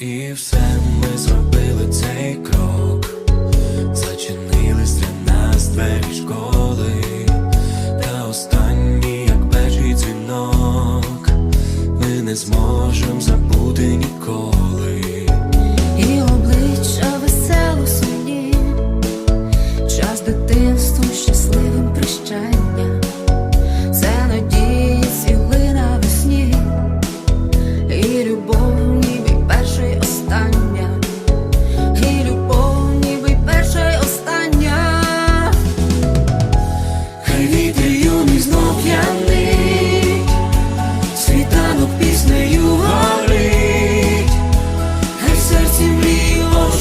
і все.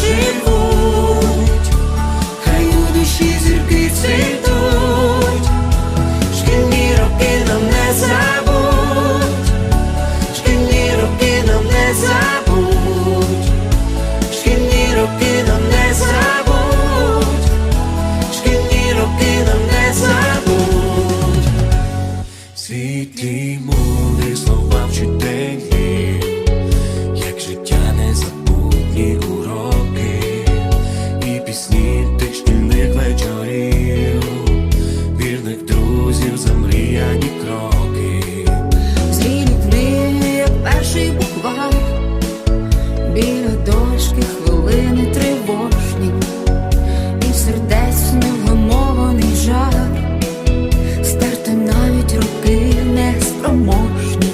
живуть, хай у душі зірки цвітуть, шкільні роки нам не забудь, шкільні роки нам не забудь, шкільні роки нам світлі мої. друзів замріяні кроки, зрілі мрії, як перший буквар, біля дочки хвилини тривожні, і сердець невгамований жар, стерти навіть руки неспроможні,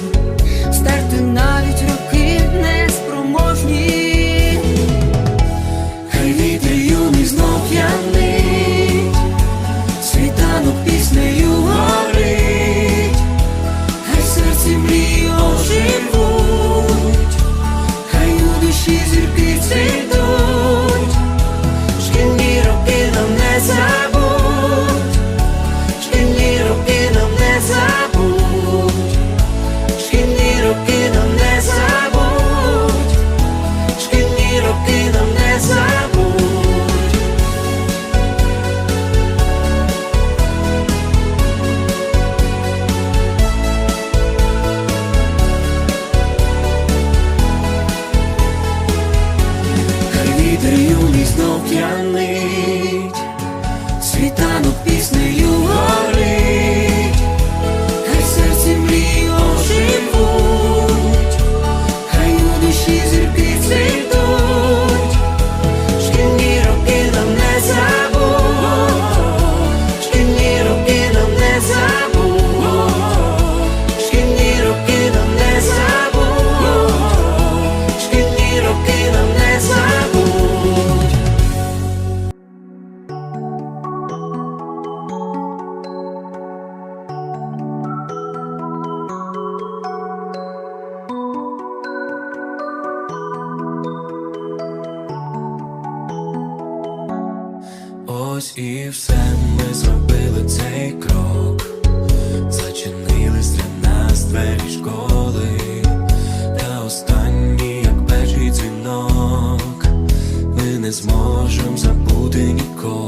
стерти навіть руки неспроможні, хай вітер юний знов я. Ось і все. Ми зробили цей крок, зачинились для нас двері школи, та останні, як перший дзвінок, ми не зможемо забути ніколи.